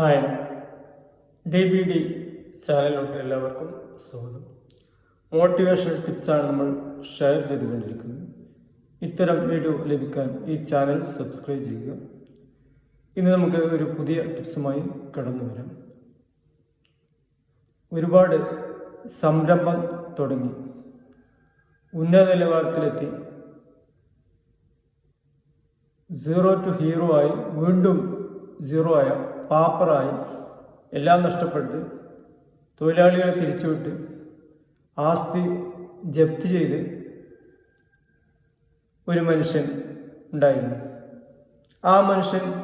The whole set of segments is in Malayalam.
ഹായ്. ഡി ബി ഡി ചാനലിലോട്ട് എല്ലാവർക്കും സ്വാഗതം. മോട്ടിവേഷണൽ ടിപ്സാണ് നമ്മൾ ഷെയർ ചെയ്തുകൊണ്ടിരിക്കുന്നത്. ഇത്തരം വീഡിയോ ലഭിക്കാൻ ഈ ചാനൽ സബ്സ്ക്രൈബ് ചെയ്യുക. ഇന്ന് നമുക്ക് ഒരു പുതിയ ടിപ്സുമായി കടന്നു വരാം. ഒരുപാട് സംരംഭം തുടങ്ങി. ഉന്നത നിലവാരത്തിലെത്തി. സീറോ ടു ഹീറോ ആയി വീണ്ടും സീറോ ആയ പാപ്പറായി എല്ലാം നഷ്ടപ്പെട്ട് തൊഴിലാളികളെ പിരിച്ചുവിട്ട് ആസ്തി ജപ്തി ചെയ്ത് ഒരു മനുഷ്യൻ ഉണ്ടായിരുന്നു. ആ മനുഷ്യൻ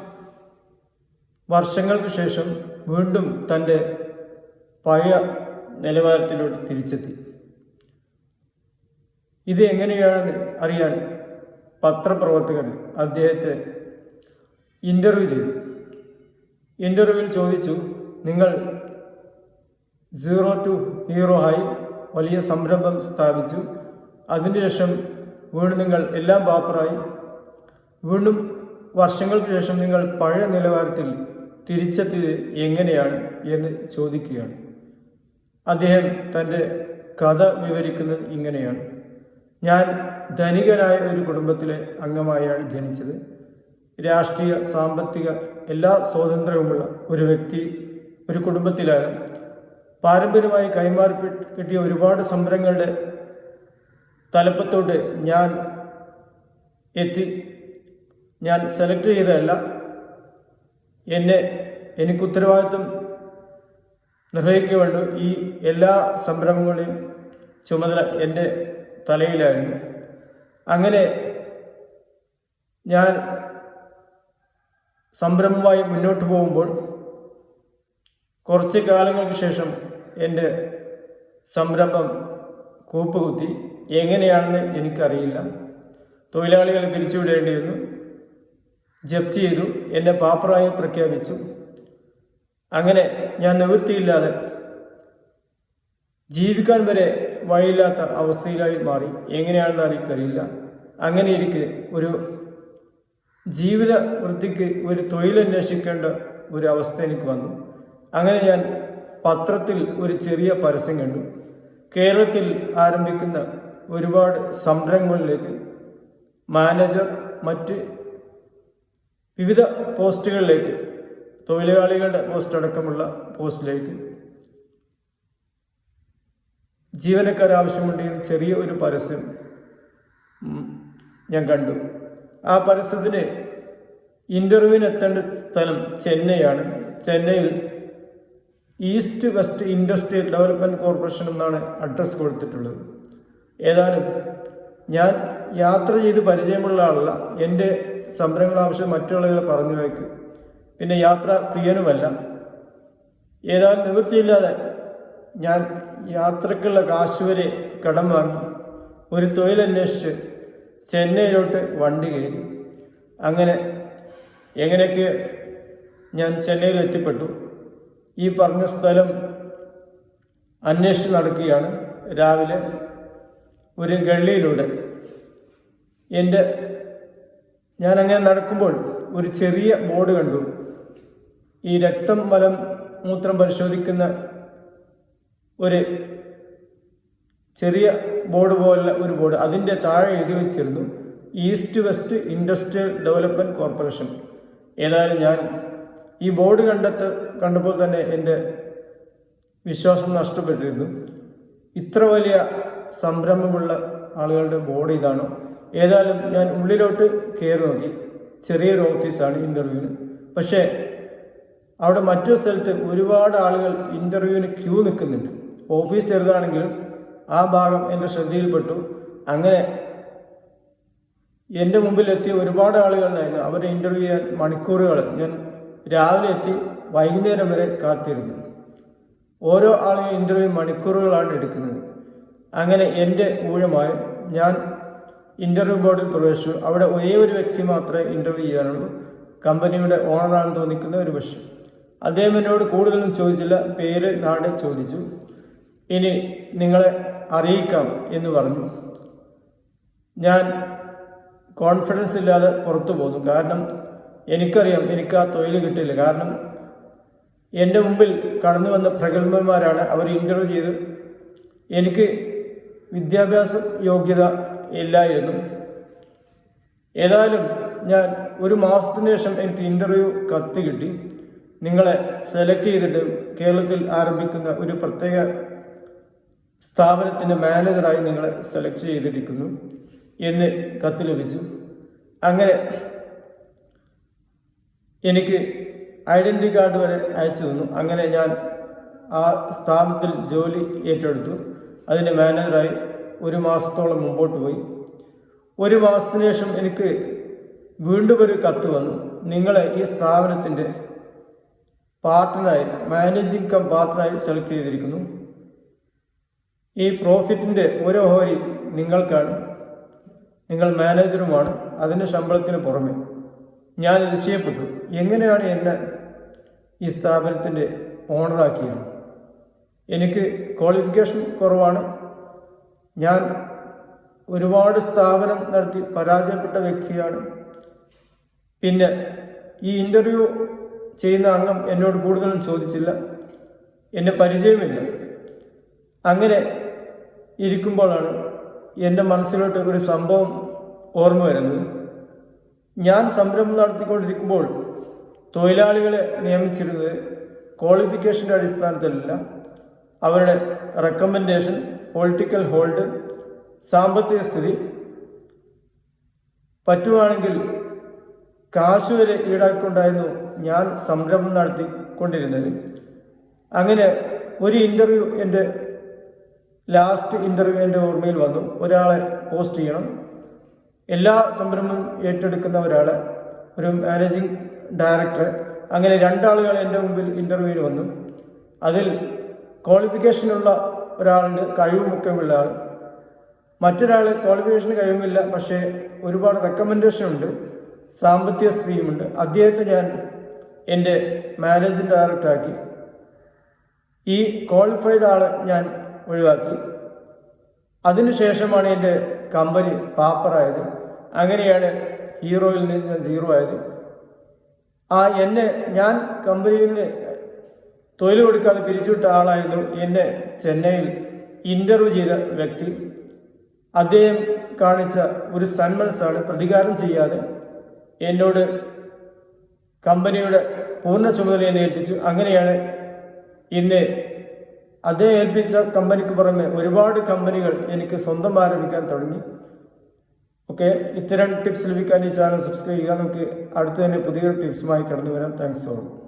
വർഷങ്ങൾക്ക് ശേഷം വീണ്ടും തന്റെ പഴയ നിലവാരത്തിലോട്ട് തിരിച്ചെത്തി. ഇത് എങ്ങനെയാണെന്ന് അറിയാൻ പത്രപ്രവർത്തകർ അദ്ദേഹത്തെ ഇന്റർവ്യൂ ചെയ്തു. ഇന്റർവ്യൂവിൽ ചോദിച്ചു നിങ്ങൾ സീറോ ടു ഹീറോ ആയി വലിയ സംരംഭം സ്ഥാപിച്ചു. അതിനുശേഷം വീണ്ടും നിങ്ങൾ എല്ലാം പാപ്പറായി വീണ്ടും വർഷങ്ങൾക്ക് ശേഷം നിങ്ങൾ പഴയ നിലവാരത്തിൽ തിരിച്ചെത്തിയത് എങ്ങനെയാണ്? എന്ന് ചോദിക്കുകയാണ്. അദ്ദേഹം തന്റെ കഥ വിവരിക്കുന്നത് ഇങ്ങനെയാണ്. ഞാൻ ധനികനായ ഒരു കുടുംബത്തിലെ അംഗമായാണ് ജനിച്ചത്. രാഷ്ട്രീയ സാമ്പത്തിക എല്ലാ സ്വാതന്ത്ര്യവുമുള്ള ഒരു വ്യക്തി ഒരു കുടുംബത്തിലാണ്. പാരമ്പര്യമായി കൈമാറി കിട്ടിയ ഒരുപാട് സംരംഭങ്ങളുടെ തലപ്പത്തോട്ട് ഞാൻ എത്തി. ഞാൻ സെലക്ട് ചെയ്തതല്ല. എന്നെ എനിക്ക് ഉത്തരവാദിത്വം നിർവഹിക്കേണ്ട ഈ എല്ലാ സംരംഭങ്ങളെയും ചുമതല എന്റെ തലയിലായിരുന്നു. അങ്ങനെ ഞാൻ സംരംഭമായി മുന്നോട്ട് പോകുമ്പോൾ കുറച്ച് കാലങ്ങൾക്ക് ശേഷം എന്റെ സംരംഭം കൂപ്പുകുത്തി എങ്ങനെയാണെന്ന് എനിക്കറിയില്ല. തൊഴിലാളികളെ പിരിച്ചുവിടേണ്ടി വന്നു ജപ്തി ചെയ്തു. എന്റെ പാപ്പറായി പ്രഖ്യാപിച്ചു. അങ്ങനെ ഞാൻ നിവൃത്തിയില്ലാതെ ജീവിക്കാൻ വരെ വഴിയില്ലാത്ത അവസ്ഥയിലായി മാറി. എങ്ങനെയാണെന്ന് എനിക്കറിയില്ല. അങ്ങനെ ഇരിക്കെ ഒരു ജീവിത വൃത്തിക്ക് ഒരു തൊഴിലന്വേഷിക്കേണ്ട ഒരു അവസ്ഥ എനിക്ക് വന്നു. അങ്ങനെ ഞാൻ പത്രത്തിൽ ഒരു ചെറിയ പരസ്യം കണ്ടു. കേരളത്തിൽ ആരംഭിക്കുന്ന ഒരുപാട് സംരംഭങ്ങളിലേക്ക് മാനേജർ മറ്റ് വിവിധ പോസ്റ്റുകളിലേക്ക് തൊഴിലാളികളുടെ പോസ്റ്റ് അടക്കമുള്ള പോസ്റ്റിലേക്ക് ജീവനക്കാർ ആവശ്യമുണ്ടെങ്കിൽ ചെറിയ ഒരു പരസ്യം ഞാൻ കണ്ടു. ആ പരസ്യത്തിന് ഇന്റർവ്യൂവിന് എത്തേണ്ട സ്ഥലം ചെന്നൈയാണ്. ചെന്നൈയിൽ east west industrial development corporation എന്നാണ് അഡ്രസ്സ് കൊടുത്തിട്ടുള്ളത്. ഏതായാലും ഞാൻ യാത്ര ചെയ്ത് പരിചയമുള്ള ആളല്ല. എന്റെ സംരംഭങ്ങൾ ആവശ്യം മറ്റുള്ളവരെ പറഞ്ഞു വയ്ക്കും. പിന്നെ യാത്ര പ്രിയനുമല്ല. ഏതായാലും നിവൃത്തിയില്ലാതെ ഞാൻ യാത്രക്കുള്ള കാശ് വരെ കടം വാങ്ങി. ഒരു തൊഴിലന്വേഷിച്ച് ചെന്നൈയിലോട്ട് വണ്ടി കയറി. അങ്ങനെ എങ്ങനെയൊക്കെ ഞാൻ ചെന്നൈയിൽ എത്തിപ്പെട്ടു ഈ പറഞ്ഞ സ്ഥലം അന്വേഷിച്ച് നടക്കുകയാണ്. രാവിലെ ഒരു ഗള്ളിയിലൂടെ. എന്റെ ഞാനങ്ങനെ നടക്കുമ്പോൾ ഒരു ചെറിയ ബോർഡ് കണ്ടു. ഈ രക്തം മലം മൂത്രം പരിശോധിക്കുന്ന ഒരു ചെറിയ ബോർഡ് പോലുള്ള ഒരു ബോർഡ് അതിന്റെ താഴെ എഴുതി വെച്ചിരുന്നു east west industrial development corporation ഏതായാലും ഞാൻ ഈ ബോർഡ് കണ്ടെത്ത് കണ്ടപ്പോൾ തന്നെ എന്റെ വിശ്വാസം നഷ്ടപ്പെട്ടിരുന്നു. ഇത്ര വലിയ സംരംഭമുള്ള ആളുകളുടെ ബോർഡ് ഇതാണ്. ഏതായാലും ഞാൻ ഉള്ളിലോട്ട് കയറി നോക്കി. ചെറിയൊരു ഓഫീസാണ് ഇന്റർവ്യൂവിന് പക്ഷേ അവിടെ മറ്റൊരു സ്ഥലത്ത് ഒരുപാട് ആളുകൾ ഇന്റർവ്യൂവിന് ക്യൂ നിൽക്കുന്നുണ്ട്. ഓഫീസ് ചെറുതാണെങ്കിലും ആ ഭാഗം എന്റെ ശ്രദ്ധയിൽപ്പെട്ടു. അങ്ങനെ എന്റെ മുമ്പിൽ എത്തിയ ഒരുപാട് ആളുകളുണ്ടായിരുന്നു. അവരെ ഇന്റർവ്യൂ ചെയ്യാൻ മണിക്കൂറുകൾ ഞാൻ രാവിലെ എത്തി വൈകുന്നേരം വരെ കാത്തിരുന്നു. ഓരോ ആളെയും ഇന്റർവ്യൂ മണിക്കൂറുകളാണ് എടുക്കുന്നത്. അങ്ങനെ എന്റെ ഊഴമായി ഞാൻ ഇന്റർവ്യൂ ബോർഡിൽ പ്രവേശിച്ചു. അവിടെ ഒരേ ഒരു വ്യക്തി മാത്രമേ ഇന്റർവ്യൂ ചെയ്യാനുള്ളൂ. കമ്പനിയുടെ ഓണറാണെന്ന് തോന്നിക്കുന്ന ഒരു പക്ഷേ. അദ്ദേഹം എന്നോട് കൂടുതലൊന്നും ചോദിച്ചില്ല. പേര് നാട് ചോദിച്ചു. ഇനി നിങ്ങളെ അറിയിക്കാം എന്ന് പറഞ്ഞു. ഞാൻ കോൺഫിഡൻസ് ഇല്ലാതെ പുറത്തു പോന്നു. കാരണം എനിക്കറിയാം എനിക്ക് ആ തൊഴിൽ കിട്ടില്ല കാരണം എന്റെ മുമ്പിൽ കടന്നു വന്ന പ്രഗത്ഭന്മാരാണ് അവർ ഇന്റർവ്യൂ ചെയ്ത്. എനിക്ക് വിദ്യാഭ്യാസ യോഗ്യത ഇല്ലായിരുന്നു. ഏതായാലും ഞാൻ ഒരു മാസത്തിന് ശേഷം എനിക്ക് ഇന്റർവ്യൂ കത്ത് കിട്ടി. നിങ്ങളെ സെലക്ട് ചെയ്തിട്ട് കേരളത്തിൽ ആരംഭിക്കുന്ന ഒരു പ്രത്യേക സ്ഥാപനത്തിന്റെ മാനേജറായി നിങ്ങളെ സെലക്ട് ചെയ്തിരിക്കുന്നു എന്ന് കത്ത് ലഭിച്ചു. അങ്ങനെ എനിക്ക് ഐഡന്റി കാർഡ് വരെ അയച്ചു തന്നു. അങ്ങനെ ഞാൻ ആ സ്ഥാപനത്തിൽ ജോലി ഏറ്റെടുത്തു. അതിന്റെ മാനേജറായി ഒരു മാസത്തോളം മുമ്പോട്ട് പോയി. ഒരു മാസത്തിന് ശേഷം എനിക്ക് വീണ്ടും ഒരു കത്ത് വന്നു. നിങ്ങളെ ഈ സ്ഥാപനത്തിന്റെ പാർട്ട്ണറായി മാനേജിംഗ് കം പാർട്ട്ണറായി സെലക്ട് ചെയ്തിരിക്കുന്നു. ഈ പ്രോഫിറ്റിന്റെ ഓരോ ഓഹരി നിങ്ങൾക്കാണ്. നിങ്ങൾ മാനേജറുമാണ് അതിന്റെ ശമ്പളത്തിന് പുറമെ. ഞാൻ അതിശയപ്പെട്ടു എങ്ങനെയാണ് എന്നെ ഈ സ്ഥാപനത്തിന്റെ ഓണറാക്കിയത് എനിക്ക് ക്വാളിഫിക്കേഷൻ കുറവാണ്. ഞാൻ ഒരുപാട് സ്ഥാപനം നടത്തി പരാജയപ്പെട്ട വ്യക്തിയാണ്. പിന്നെ ഈ ഇന്റർവ്യൂ ചെയ്യുന്ന അംഗം എന്നോട് കൂടുതലും ചോദിച്ചില്ല. എന്നെ പരിചയമില്ല. അങ്ങനെ ഇരിക്കുമ്പോഴാണ് എന്റെ മനസ്സിലോട്ട് ഒരു സംഭവം ഓർമ്മ വരുന്നത്. ഞാൻ സംരംഭം നടത്തിക്കൊണ്ടിരിക്കുമ്പോൾ തൊഴിലാളികളെ നിയമിച്ചിരുന്നത് ക്വാളിഫിക്കേഷന്റെ അടിസ്ഥാനത്തിലല്ല അവരുടെ റെക്കമെൻഡേഷൻ പൊളിറ്റിക്കൽ ഹോൾഡ് സാമ്പത്തിക സ്ഥിതി. പറ്റുവാണെങ്കിൽ കാശ് വരെ ഈടാക്കിക്കൊണ്ടായിരുന്നു ഞാൻ സംരംഭം നടത്തിക്കൊണ്ടിരുന്നത്. അങ്ങനെ ഒരു ഇന്റർവ്യൂ എന്റെ ലാസ്റ്റ് ഇന്റർവ്യൂ എന്റെ ഓർമ്മയിൽ വന്നു. ഒരാളെ പോസ്റ്റ് ചെയ്യണം. എല്ലാ സംരംഭം ഏറ്റെടുക്കുന്ന ഒരാൾ ഒരു മാനേജിങ് ഡയറക്ടർ അങ്ങനെ രണ്ടാളുകൾ എന്റെ മുമ്പിൽ ഇന്റർവ്യൂവിന് വന്നു. അതിൽ ക്വാളിഫിക്കേഷനുള്ള ഒരാളുണ്ട് കഴിവുമൊക്കെ ഉള്ള ആൾ മറ്റൊരാൾ ക്വാളിഫിക്കേഷന് കഴിവുമില്ല പക്ഷേ ഒരുപാട് റെക്കമെൻഡേഷൻ ഉണ്ട്. സാമ്പത്തിക സ്ഥിതിയുമുണ്ട് അദ്ദേഹത്തെ ഞാൻ എന്റെ മാനേജിങ് ഡയറക്ടറാക്കി. ഈ ക്വാളിഫൈഡ് ആളെ ഞാൻ ഒഴിവാക്കി. അതിനുശേഷമാണ് എന്റെ കമ്പനി പാപ്പറായത്. അങ്ങനെയാണ് ഹീറോയിൽ നിന്ന് ഞാൻ സീറോ ആയത്. ആ എന്നെ ഞാൻ കമ്പനിയിൽ നിന്ന് തൊഴിൽ കൊടുക്കാതെ പിരിച്ചുവിട്ട ആളായിരുന്നു എന്നെ ചെന്നൈയിൽ ഇന്റർവ്യൂ ചെയ്ത വ്യക്തി. അദ്ദേഹം കാണിച്ച ഒരു സന്മനസ്സാണ് പ്രതികാരം ചെയ്യാതെ എന്നോട് കമ്പനിയുടെ പൂർണ ചുമതല എന്നെ ഏൽപ്പിച്ചു. അങ്ങനെയാണ് ഇന്ന് അദ്ദേഹം ഏൽപ്പിച്ച കമ്പനിക്ക് പുറമെ ഒരുപാട് കമ്പനികൾ എനിക്ക് സ്വന്തം ആരംഭിക്കാൻ തുടങ്ങി. ഓക്കെ ഇത്തരം ടിപ്സ് ലഭിക്കാൻ ഈ ചാനൽ സബ്സ്ക്രൈബ് ചെയ്യുക. നമുക്ക് അടുത്ത് തന്നെ പുതിയൊരു ടിപ്സുമായി കടന്നു വരാം താങ്ക്സ് ഓൾ